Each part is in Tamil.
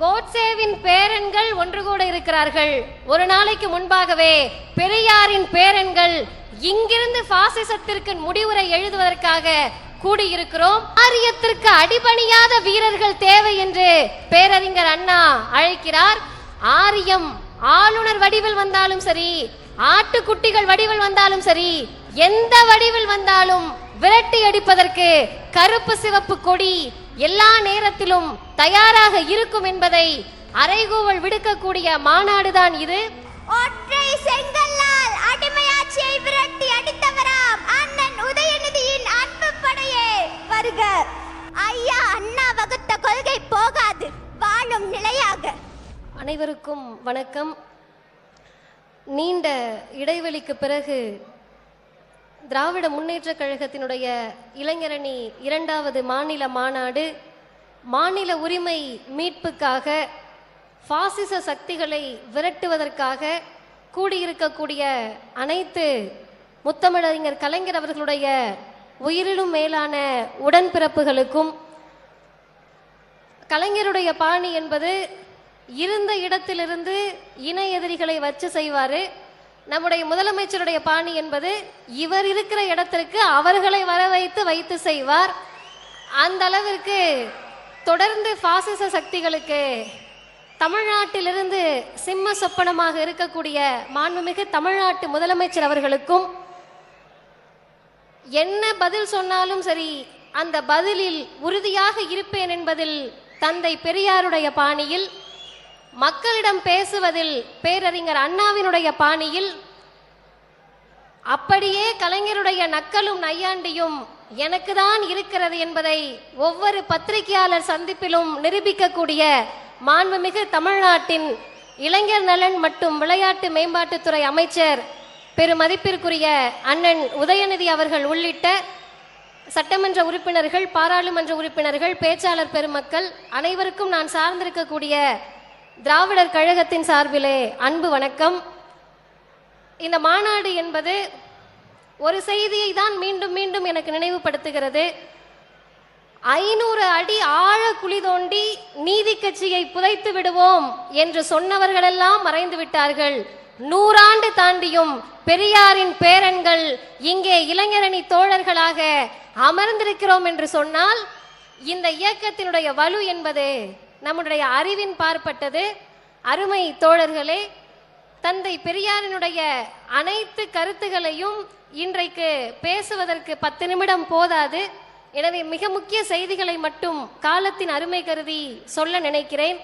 கோட்சேவின் பேரன்கள் ஒன்று கூட இருக்கிறார்கள். ஒரு நாளைக்கு முன்பாகவே பெரியாரின் பேரன்கள் இங்கிருந்து பாசிசத்திற்கு முடிவுரை எழுதுவதற்காக கூடியிருக்கிறோம். ஆரியத்திற்கு அடிபணியாத வீரர்கள் தேவை என்று பேரறிஞர் அண்ணா அழைக்கிறார். ஆரியம் ஆளுநர் வடிவில் வந்தாலும் சரி ஆட்டுக்குட்டிகள் வடிவில் வந்தாலும் சரி எந்த வடிவில் வந்தாலும் விரட்டி அடிப்பதற்கு கருப்பு சிவப்பு கொடி எல்லா நேரத்திலும் தயாராக இருக்கும் என்பதை அறைகூவல் விடுக்கக்கூடிய மாநாடுதான் இது. ஒற்றை செங்கல்லால் அடிமையாட்சியை விரட்டி அடித்தவராம் அண்ணன் உதயநிதியின் அன்பு படையே. வருக. ஐயா அண்ணா வகுத்த கொள்கை போகாது. வாழும் நிலையாக. அனைவருக்கும் வணக்கம். நீண்ட இடைவெளிக்கு பிறகு திராவிட முன்னேற்றக் கழகத்தினுடைய இளைஞரணி இரண்டாவது மாநில மாநாடு மாநில உரிமை மீட்புக்காக பாசிச சக்திகளை விரட்டுவதற்காக கூடியிருக்கக்கூடிய அனைத்து முத்தமிழறிஞர் கலைஞர் அவர்களுடைய உயிரிலும் மேலான உடன்பிறப்புகளுக்கும் கலைஞருடைய பாணி என்பது இருந்த இடத்திலிருந்து இணை எதிரிகளை வச்சு செய்வார். நம்முடைய முதலமைச்சருடைய பாணி என்பது இவர் இருக்கிற இடத்திற்கு அவர்களை வர வைத்து வைத்து செய்வார். அந்த அளவிற்கு தொடர்ந்து பாசிச சக்திகளுக்கு தமிழ்நாட்டிலிருந்து சிம்ம சொப்பனமாக இருக்கக்கூடிய மாண்புமிகு தமிழ்நாட்டு முதலமைச்சர் அவர்களுக்கும் என்ன பதில் சொன்னாலும் சரி அந்த பதிலில் உறுதியாக இருப்பேன் என்பதில் தந்தை பெரியாருடைய பாணியில் மக்களிடம் பேசுவதில் பேரறிஞர் அண்ணாவினுடைய பாணியில் அப்படியே கலைஞருடைய நக்கலும் நையாண்டியும் எனக்கு தான் இருக்கிறது என்பதை ஒவ்வொரு பத்திரிகையாளர் சந்திப்பிலும் நிரூபிக்கக்கூடிய மாண்புமிகு தமிழ்நாட்டின் இளைஞர் நலன் மற்றும் விளையாட்டு மேம்பாட்டுத்துறை அமைச்சர் பெருமதிப்பிற்குரிய அண்ணன் உதயநிதி அவர்கள் உள்ளிட்ட சட்டமன்ற உறுப்பினர்கள் பாராளுமன்ற உறுப்பினர்கள் பேச்சாளர் பெருமக்கள் அனைவருக்கும் நான் சார்ந்திருக்கக்கூடிய திராவிடர் கழகத்தின் சார்பிலே அன்பு வணக்கம். இந்த மாநாடு என்பது ஒரு செய்தியை தான் மீண்டும் மீண்டும் எனக்கு நினைவுபடுத்துகிறது. ஐநூறு அடி ஆழ குழி தோண்டி நீதி கட்சியை புதைத்து விடுவோம் என்று சொன்னவர்களெல்லாம் மறைந்து விட்டார்கள். நூறாண்டு தாண்டியும் பெரியாரின் பேரன்கள் இங்கே இளைஞரணி தோழர்களாக அமர்ந்திருக்கிறோம் என்று சொன்னால் இந்த இயக்கத்தினுடைய வலு என்பது நம்முடைய அறிவின் பார்ப்பட்டது. அருமை தோழர்களே தந்தை பெரியாரினுடைய அனைத்து கருத்துகளையும் இன்றைக்கு பேசுவதற்கு பத்து நிமிடம் போதாது. எனவே மிக முக்கிய செய்திகளை மட்டும் காலத்தின் அருமை கருதி சொல்ல நினைக்கிறேன்.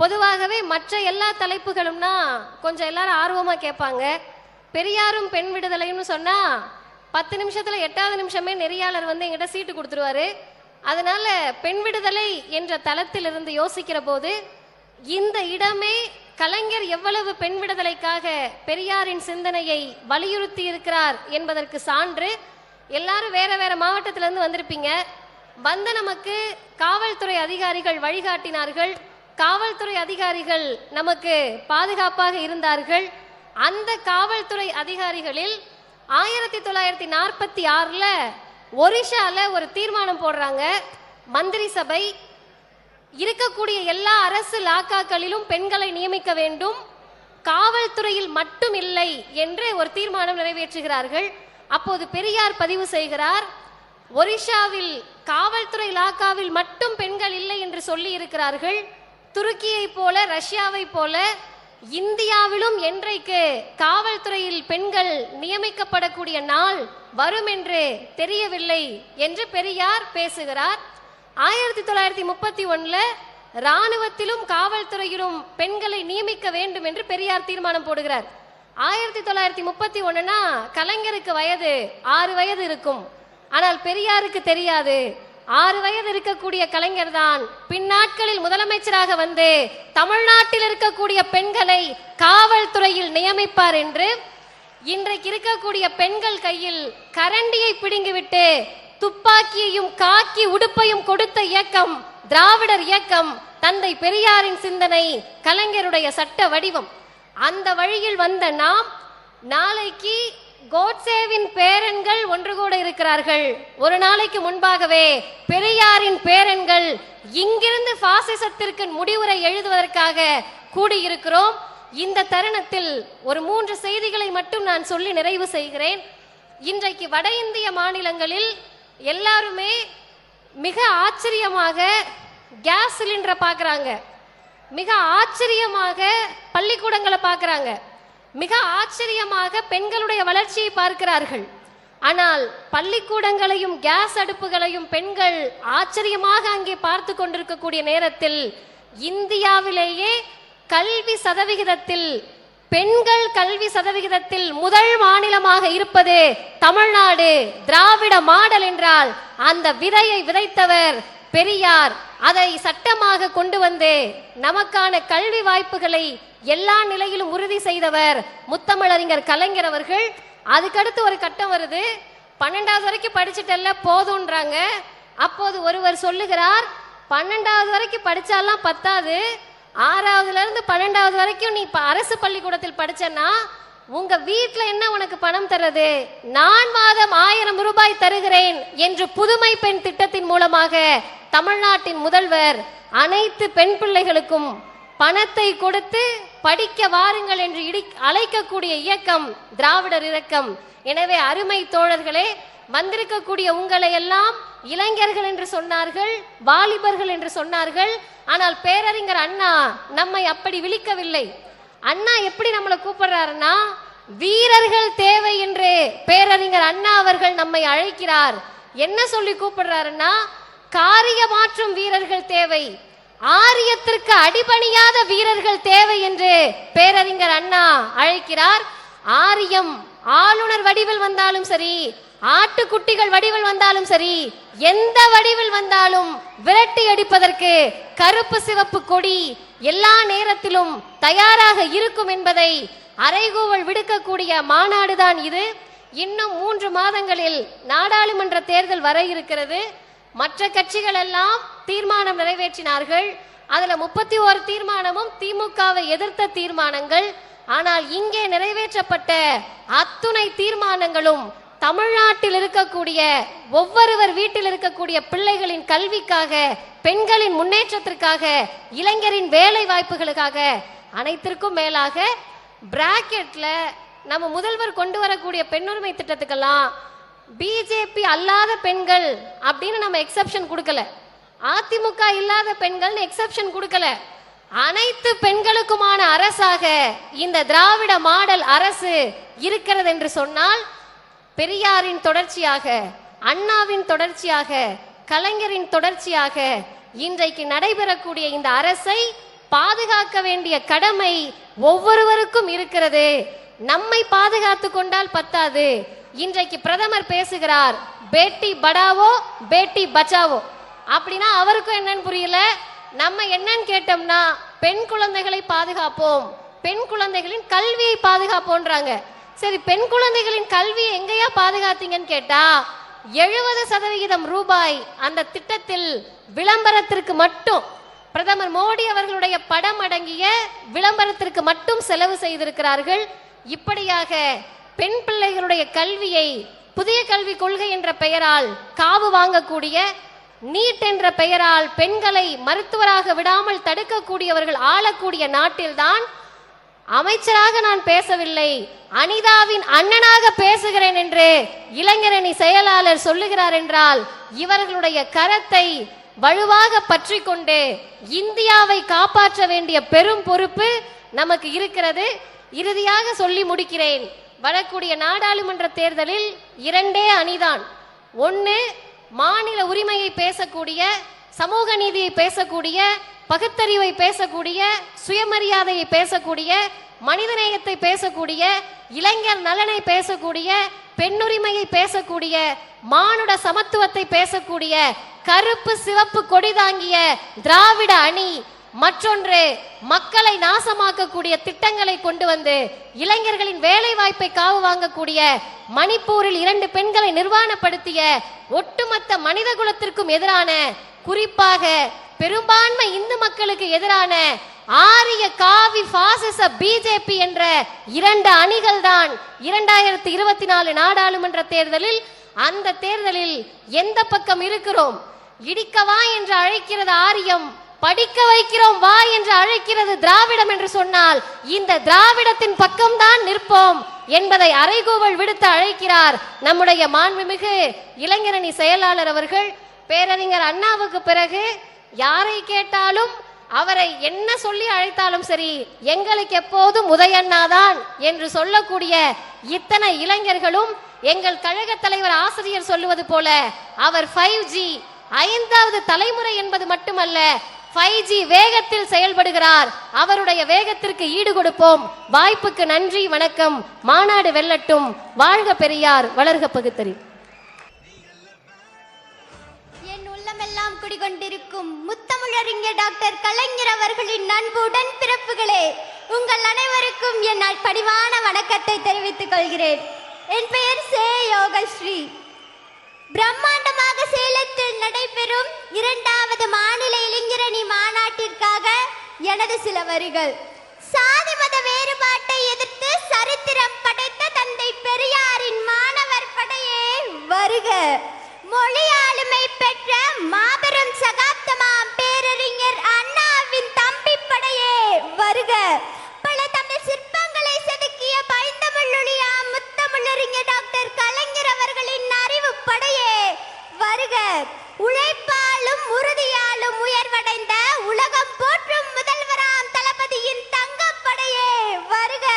பொதுவாகவே மற்ற எல்லா தலைப்புகளும்னா கொஞ்சம் எல்லாரும் ஆர்வமாக கேட்பாங்க. பெரியாரும் பெண் விடுதலைன்னு சொன்னால் பத்து நிமிஷத்தில் எட்டாவது நிமிஷமே நெறியாளர் வந்து எங்கிட்ட சீட்டு கொடுத்துருவாரு. அதனால பெண் விடுதலை என்ற தளத்திலிருந்து யோசிக்கிற போது இந்த இடமே கலைஞர் எவ்வளவு பெண் விடுதலைக்காக பெரியாரின் சிந்தனையை வலியுறுத்தி இருக்கிறார் என்பதற்கு சான்று எல்லாரும் வேற வேற மாவட்டத்திலேருந்து வந்திருப்பீங்க. வந்த நமக்கு காவல்துறை அதிகாரிகள் வழிகாட்டினார்கள். காவல்துறை அதிகாரிகள் நமக்கு பாதுகாப்பாக இருந்தார்கள். அந்த காவல்துறை அதிகாரிகளில் ஆயிரத்தி தொள்ளாயிரத்தி நாற்பத்தி ஆறில் ஒரிஷால ஒரு தீர்மானம் போடுறாங்க. மந்திரி சபை இருக்கக்கூடிய எல்லா அரசு லாக்காக்களிலும் பெண்களை நியமிக்க வேண்டும். காவல்துறையில் மட்டும் இல்லை என்று ஒரு தீர்மானம் நிறைவேற்றுகிறார்கள். அப்போது பெரியார் பதிவு செய்கிறார். ஒரிஷாவில் காவல்துறை லாக்காவில் மட்டும் பெண்கள் இல்லை என்று சொல்லி இருக்கிறார்கள். துருக்கியை போல ரஷ்யாவை போல இந்தியாவிலும் என்றைக்கு காவல்துறையில் பெண்கள் நியமிக்கப்படக்கூடிய நாள் வரும் என்று தெரியவில்லை என்று பெரியார் பேசுகிறார். ஆயிரத்தி தொள்ளாயிரத்தி முப்பத்தி ஒன்னுல ராணுவத்திலும் காவல்துறையிலும் பெண்களை நியமிக்க வேண்டும் என்று பெரியார் தீர்மானம் போடுகிறார். ஆயிரத்தி தொள்ளாயிரத்தி முப்பத்தி ஒன்னுனா கலைஞருக்கு வயது ஆறு வயது இருக்கும். ஆனால் பெரியாருக்கு தெரியாது. ஆறு வயது இருக்கக்கூடிய கலைஞர் தான் பின்னாட்களில் முதலமைச்சராக வந்து தமிழ்நாட்டில் இருக்கக்கூடிய பெண்களை காவல்துறையில் நியமிப்பார் என்று இன்றைக்கு இருக்கக்கூடிய பெண்கள் கையில் கரண்டியை பிடுங்கிவிட்டு துப்பாக்கியையும் காக்கி உடுப்பையும் கொடுத்த இயக்கம் திராவிடர் இயக்கம் தந்தை பெரியாரின் சிந்தனை கலைஞருடைய சட்ட வடிவம். அந்த வழியில் வந்த நாம் நாளைக்கு கோட்சேவின் பேரன்கள் ஒன்று கூட இருக்கிறார்கள். ஒரு நாளைக்கு முன்பாகவே பெரியாரின் பேரன்கள் இங்கிருந்து பாசிசத்திற்கு முடிவுரை எழுதுவதற்காக கூடியிருக்கிறோம். இந்த தருணத்தில் ஒரு மூன்று செய்திகளை மட்டும் நான் சொல்லி நிறைவு செய்கிறேன். இன்றைக்கு வட இந்திய மாநிலங்களில் எல்லாருமே மிக ஆச்சரியமாக கேஸ் சிலிண்டரை பார்க்குறாங்க. மிக ஆச்சரியமாக பள்ளிக்கூடங்களை பார்க்குறாங்க. மிக ஆச்சரியமாக பெண்களுடைய வளர்ச்சியை பார்க்கிறார்கள். ஆனால் பள்ளிக்கூடங்களையும் கேஸ் அடுப்புகளையும் பெண்கள் ஆச்சரியமாக அங்கே பார்த்து கொண்டிருக்கக்கூடிய நேரத்தில் இந்தியாவிலேயே கல்வி சதவிகிதத்தில் பெண்கள் கல்வி சதவிகிதத்தில் முதல் மாநிலமாக இருப்பது தமிழ்நாடு. திராவிட மாடல் என்றால் அந்த விதையை விதைத்தவர் பெரியார். அதை சட்டமாக கொண்டு வந்து நமக்கான கல்வி வாய்ப்புகளை எல்லா நிலையிலும் உறுதி செய்தவர் முத்தமிழறிஞர் கலைஞர் அவர்கள். அதுக்கடுத்து ஒரு கட்டம் வருது. பன்னெண்டாவது வரைக்கும் படிச்சுட்டல்ல போதும்ன்றாங்க. அப்போது ஒருவர் சொல்லுகிறார் பன்னெண்டாவது வரைக்கும் படிச்சாலாம் பத்தாது. ஆறாவதுல இருந்து பன்னெண்டாவது வரைக்கும் நீ இப்போ அரசு பள்ளிக்கூடத்தில் படிச்சன்னா உங்க வீட்டில் என்ன உனக்கு பணம் தர்றது? நான் மாதம் ஆயிரம் ரூபாய் தருகிறேன் என்று புதுமை பெண் திட்டத்தின் மூலமாக தமிழ்நாட்டின் முதல்வர் அனைத்து பெண் பிள்ளைகளுக்கும் பணத்தை கொடுத்து படிக்க வாருங்கள் என்று இடி அழைக்கக்கூடிய இயக்கம் திராவிடர் இயக்கம். எனவே அருமை தோழர்களே வந்திருக்கக்கூடிய உங்களை எல்லாம் இளைஞர்கள் என்று சொன்னார்கள் வாலிபர்கள் என்று சொன்னார்கள். ஆனால் பேரறிஞர் அண்ணா நம்மை அப்படி விழிக்கவில்லை. அண்ணா எப்படி நம்மளை கூப்பிடுறாருன்னா வீரர்கள் தேவை என்று பேரறிஞர் அண்ணா அவர்கள் நம்மை அழைக்கிறார். என்ன சொல்லி கூப்பிடுறாருன்னா காரியமாற்றும் வீரர்கள் தேவை ஆரியத்திற்கு அடிபணியாத வீரர்கள் தேவை என்று பேரறிஞர் அண்ணா அழைக்கிறார். ஆரியம் ஆளுநர் வடிவில் வந்தாலும் சரி ஆட்டுக்குட்டிகள் வடிவில் வந்தாலும் சரி எந்த வடிவில் வந்தாலும் விரட்டி அடிப்பதற்கு கருப்பு சிவப்பு கொடி எல்லா நேரத்திலும் தயாராக இருக்கும் என்பதை அறைகூவல் விடுக்கக்கூடிய மாநாடுதான் இது. இன்னும் மூன்று மாதங்களில் நாடாளுமன்ற தேர்தல் வர இருக்கிறது. மற்ற கட்சிகள் எல்லாம் தீர்மானம் நிறைவேற்றினார்கள். அதுல முப்பத்தி ஓரு தீர்மானமும் திமுகவை எதிர்த்த தீர்மானங்கள். ஆனால் இங்கே நிறைவேற்றப்பட்ட அத்துணை தீர்மானங்களும் தமிழ்நாட்டில் இருக்கக்கூடிய ஒவ்வொருவர் வீட்டில் இருக்கக்கூடிய பிள்ளைகளின் கல்விக்காக பெண்களின் முன்னேற்றத்திற்காக இளைஞரின் வேலை வாய்ப்புகளுக்காக அனைத்திற்கும் மேலாக பிராக்கெட்ல நம்ம முதல்வர் கொண்டு வரக்கூடிய பெண்ணுரிமை திட்டத்துக்கெல்லாம் பிஜேபி அல்லாத பெண்கள் அப்படின்னு நம்ம எக்ஸெப்ஷன் கொடுக்கல. அதிமுக இல்லாத பெண்கள்னு எக்ஸெப்ஷன் கொடுக்கல. அனைத்து பெண்களுக்குமான அரசாக இந்த திராவிட மாடல் அரசு இருக்கிறது என்று சொன்னால் பெரியாரின் தொடர்ச்சியாக அண்ணாவின் தொடர்ச்சியாக கலைஞரின் தொடர்ச்சியாக இன்றைக்கு நடைபெறக்கூடிய இந்த அரசை பாதுகாக்க வேண்டிய கடமை ஒவ்வொருவருக்கும் இருக்கிறது. நம்மை பாதுகாத்து கொண்டால் பத்தாது. இன்றைக்கு பிரதமர் பேசுகிறார் பேட்டி படாவோ பேட்டி பச்சாவோ. அப்படின்னா அவருக்கும் என்னன்னு புரியல. நம்ம என்னன்னு கேட்டோம்னா பெண் குழந்தைகளை பாதுகாப்போம் பெண் குழந்தைகளின் கல்வியை பாதுகாப்போன்றாங்க சரி பெண் குழந்தைகளின் கல்வியை எங்கேயா பாதுகாத்தீங்கன்னு கேட்டா எழுபது சதவிகிதம் ரூபாய் அந்த திட்டத்தில் விளம்பரத்திற்கு மட்டும் பிரதமர் மோடி அவர்களுடைய படம் அடங்கிய விளம்பரத்திற்கு மட்டும் செலவு செய்திருக்கிறார்கள். இப்படியாக பெண் பிள்ளைகளுடைய கல்வியை புதிய கல்விக் கொள்கை என்ற பெயரால் காவு வாங்கக்கூடிய நீட் என்ற பெயரால் பெண்களை மருத்துவராக விடாமல் தடுக்கக்கூடியவர்கள் ஆளக்கூடிய நாட்டில்தான் அமைச்சராக நான் பேசவில்லை. அனிதாவின் அண்ணனாக பேசுகிறேன் என்று இளைஞரணி செயலாளர் சொல்லுகிறார் என்றால் இவர்களுடைய கரத்தை வலுவாக பற்றி கொண்டு இந்தியாவை காப்பாற்ற வேண்டிய பெரும் பொறுப்பு நமக்கு இருக்கிறது. இறுதியாக சொல்லி முடிக்கிறேன். வரக்கூடிய நாடாளுமன்ற தேர்தலில் இரண்டே அணிதான். ஒன்று மாநில உரிமையை பேசக்கூடிய சமூக நீதியை பேசக்கூடிய பகுத்தறிவை பேசக்கூடிய சுயமரியாதையை பேசக்கூடிய மனிதநேயத்தை பேசக்கூடிய இளைஞர் நலனை பேசக்கூடிய பெண்ணுரிமையை பேசக்கூடிய மானுட சமத்துவத்தை பேசக்கூடிய கருப்பு சிவப்பு கொடி தாங்கிய திராவிட அணி மற்றொன்று மக்களை நாசமாக்கக்கூடிய திட்டங்களை கொண்டு வந்து இளைஞர்களின் வேலை வாய்ப்பை காவு வாங்கக்கூடிய மணிப்பூரில் இரண்டு பெண்களை நிர்வாணப்படுத்திய ஒட்டுமொத்த மனித குலத்திற்கும் எதிரான குறிப்பாக பெரும்பான்மை இந்து மக்களுக்கு எதிரான ஆரிய காவி பாசிச பிஜேபி என்ற இரண்டு அணிகள் தான் இரண்டாயிரத்தி இருபத்தி நாலு நாடாளுமன்ற தேர்தலில் அந்த தேர்தலில் எந்த பக்கம் இருக்கிறோம்? இடிக்கவா என்று அழைக்கிறது ஆரியம் படிக்க வைக்கிறோம் வா என்று அழைக்கிறது திராவிடம் என்று சொன்னால் இந்த திராவிடத்தின் பக்கம்தான் நிற்போம் என்பதை அறைகூவல் விடுத்து அழைக்கிறார் நம்முடைய மாண்புமிகு இளைஞரணி செயலாளர் அவர்கள். பேரறிஞர் அண்ணாவுக்கு பிறகு யாரை கேட்டாலும் அவரை என்ன சொல்லி அழைத்தாலும் சரி எங்களுக்கு எப்போதும் உதயண்ணாதான் என்று சொல்லக்கூடிய இத்தனை இளைஞர்களும் எங்கள் கழக தலைவர் ஆசிரியர் சொல்லுவது போல அவர் ஃபைவ் ஜி ஐந்தாவது தலைமுறை என்பது மட்டுமல்ல ஃபைவ் ஜி வேகத்தில் செயல்படுகிறார். அவருடைய வேகத்திற்கு ஈடு கொடுப்போம் வாய்ப்புக்கு நன்றி வணக்கம். மாநாடு வெல்லட்டும். வாழ்க பெரியார். வளர்க பகுத்தறி. குடிகொண்டிருக்கும் முத்தமிழறிஞர் டாக்டர் கலைஞர் அவர்களின் அன்பு உடன்பிறப்புகளே உங்கள் அனைவருக்கும் என் பணிவான வணக்கத்தை தெரிவித்துக் கொள்கிறேன். என் பெயர் சே யோகஸ்ரீ. பிரம்மாண்டமாக சேலத்தில் நடைபெறும் இரண்டாவது மாநில இளைஞரணி மாநாட்டிற்காக எனது சில வரிகள். சாதி மத வேறுபாட்டை எதிர்த்து சரித்திரம் படைத்த தந்தை பெரியாரின் மாணவர் படையே வருக. மொழி ஆளுமை பெற்ற மாபெரும் சகாப்தமாம் பேரறிஞர் அண்ணாவின் தம்பி படையே வருக. பல தமிழ் சிற்பங்களை செதுக்கிய பைந்தமிழொழியா முத்தமிழறிஞர் டாக்டர் கலைஞர் அவர்களின் அறிவு படையே வருக. உழைப்பாலும் உறுதியாலும் உயர்வடைந்த உலகம் போற்றும் முதல்வராம் தளபதியின் தங்கப்படையே. வருக.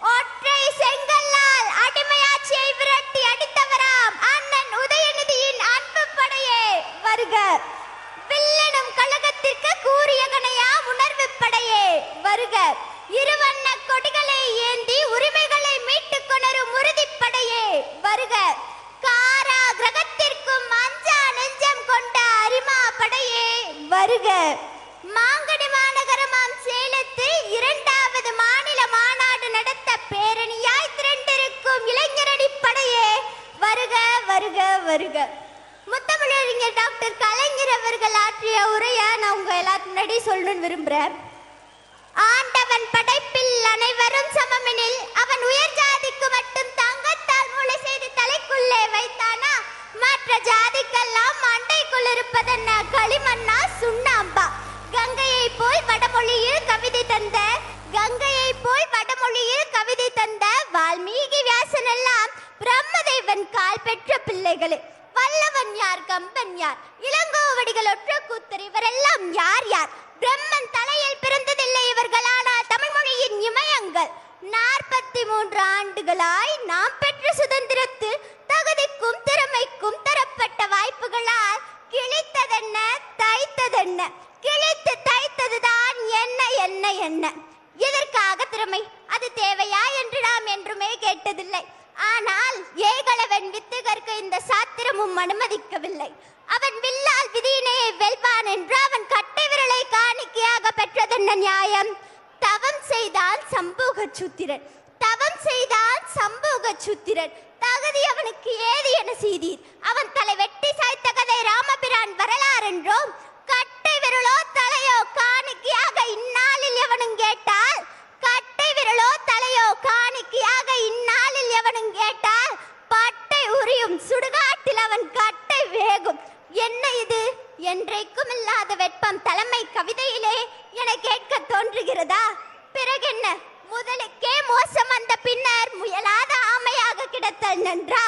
ஒற்றை செங்கல் வருக. இருவண்ண கொடிகளை ஏந்தி உரிமைகளை மீட்டுக் கொணரும் உறுதிப்படையே. வருக. காரா கிரகத்திற்கும் அஞ்சா நெஞ்சம் கொண்ட அரிமா படையே. வருக. மாங்கனி மாநகரமாம் சேலத்தில் இரண்டாவது மாநில மாநாடு நடத்த பேரணியாய் திரண்டிருக்கும் இளைஞரணி படையே. வருக வருக வருக. முத்தமிழறிஞர் டாக்டர் கலைஞர் அவர்கள் ஆற்றிய உரையை நான் உங்கள் எல்லாத்து முன்னாடி சொல்லணும்னு விரும்புகிறேன் ஆண்டவன் படைப்பில் அனைவரும் சமமெனில் அவன் உயர் ஜாதிக்கு மட்டும் தங்கத்தால் மூளை செய்து தலைக்குள்ளே வைத்தானா? மற்ற ஜாதிக்கெல்லாம் மண்டைக்குள் இருப்பதென்ன? களிமண்ணா? சுண்ணாம்பா? கங்கையை போய் வடமொழியில் கவிதை தந்த கங்கையை போய் வடமொழியில் கவிதை தந்த வால்மீகி வியாசன் எல்லாம் பிரம்மதேவன் கால் பெற்ற பிள்ளைகளே. வல்லவன் யார்? கம்பன் யார்? இளங்கோவடிகள் ஒற்ற கூத்தர் இவரெல்லாம் யார் யார்? பிரம்மன் தலையில் பிறந்ததில்லை இவர்கள் ஆனால் தமிழ் மொழியின் இமயங்கள். நாற்பத்தி மூன்று ஆண்டுகளாய் நாம் பெற்ற சம்பூக சூத்திரன் தகுதி அவனுக்கு ஏது என செய்தீர். அவன் தலை வெட்டி சாய்த்த கதை ராமபிரான் வரலாறு என்றோம் கட்டை விரலோ தலையோ காணிக்கையாக இந்நாளில் எவனும் கேட்டால் கட்டை விரலோ தலையோ காணிக்கையாக இந்நாளில் எவனும் கேட்டால் பட்டை உரியும் சுடுகாட்டில் அவன் கட்டை வேகும். என்ன இது? என்றைக்கும் இல்லாத வெப்பம் தலைமை கவிதையிலே என கேட்க தோன்றுகிறதா? பிறகென்ன? முதலுக்கே மோசம் வந்த பின்னர் முயலாத ஆமையாக நன்றா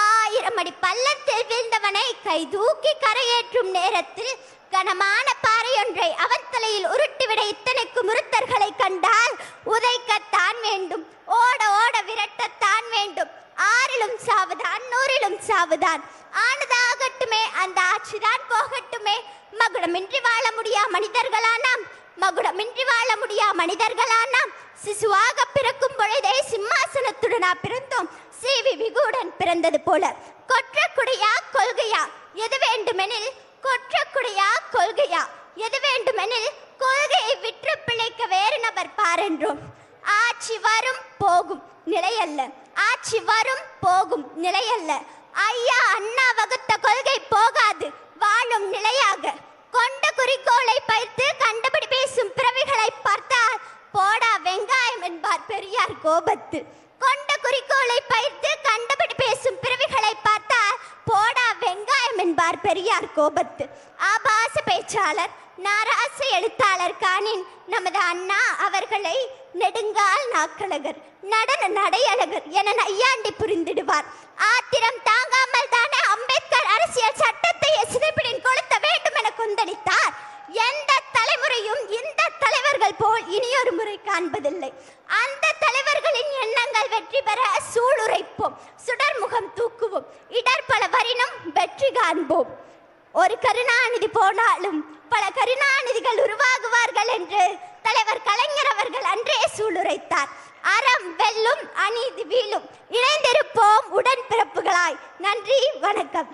ஆயிரம் அடி பள்ளத்தில் வீழ்ந்தவனை கை தூக்கி கரையேற்றும் நேரத்தில் கனமான பாறையொன்றை அவன் தலையில் உருட்டிவிட இத்தனைக்கு முருத்தர்களை கண்டால் உதைக்கத்தான் வேண்டும். ஓட ஓட விரட்டத்தான் வேண்டும். ஆறிலும் சாவுதான் நூறிலும் சாவுதான். ஆனதாகட்டுமே அந்த ஆட்சிதான் போகட்டுமே. மகுடமின்றி வாழ முடியா மனிதர்களா நாம் மகுடமின்றி வாழ முடியா மனிதர்களா நாம் சிசுவாக பிறக்கும் பொழுதே சிம்மாசனத்துடனா பிறந்தோம். சிவி விகுடன் பிறந்தது போல. கொற்றக்குடையா கொள்கையா? எது வேண்டுமெனில் கொற்றக்குடையா கொள்கையா? எது வேண்டுமெனில் கொள்கையை விற்று பிழைக்க வேறு நபர் பாரென்றோம் ஆட்சி வரும் போகும் நிலையல்ல. ஆட்சி வரும் போகும் நிலையல்ல. ஐயா அண்ணா வகுத்த கொள்கை போகாது வாழும் நிலையாக. கொண்ட குறிக்கோளை பயிர்த்து கண்டபடி பேசும் பிறவிகளை பார்த்தால் போடா வெங்காயம் என்பார் பெரியார் கோபத்து. கொண்ட குறிக்கோளை பயிர்த்து கண்டபடி பேசும் பிறவிகளை பார்த்தால் போடா வெங்காயம் என்பார் பெரியார் கோபத்து. ஆபாச பேச்சாளர் நாராச எழுத்தாளர் காணின் நமது அண்ணா அவர்களை நெடுங்கால் நாக்கழகர் நடன நடையழகர் என நையாண்டி புரிந்திடுவார். ஆத்திரம் தாங்காமல் தானே அம்பேத்கர் அரசியல் சட்டத்தை சிதைப்பிடின் கொளுத்த வேண்டும் என கொந்தளித்தார். எந்த தலைமுறையும் இந்த தலைவர்கள் போல் இனியொரு முறை காண்பதில்லை. அந்த தலைவர்களின் எண்ண வெற்றி பெற சூளுரைப்போம். சுடர்முகம் தூக்குவோம். இடர் பல வரினும் வெற்றி காண்போம். ஒரு கருணாநிதி போனாலும் பல கருணாநிதிகள் உருவாகுவார்கள் என்று தலைவர் கலைஞர் அவர்கள் அன்றே சூளுரைத்தார். அறம் வெல்லும் அநீதி வீழும். இணைந்திருப்போம் உடன்பிறப்புகளாய் நன்றி வணக்கம்.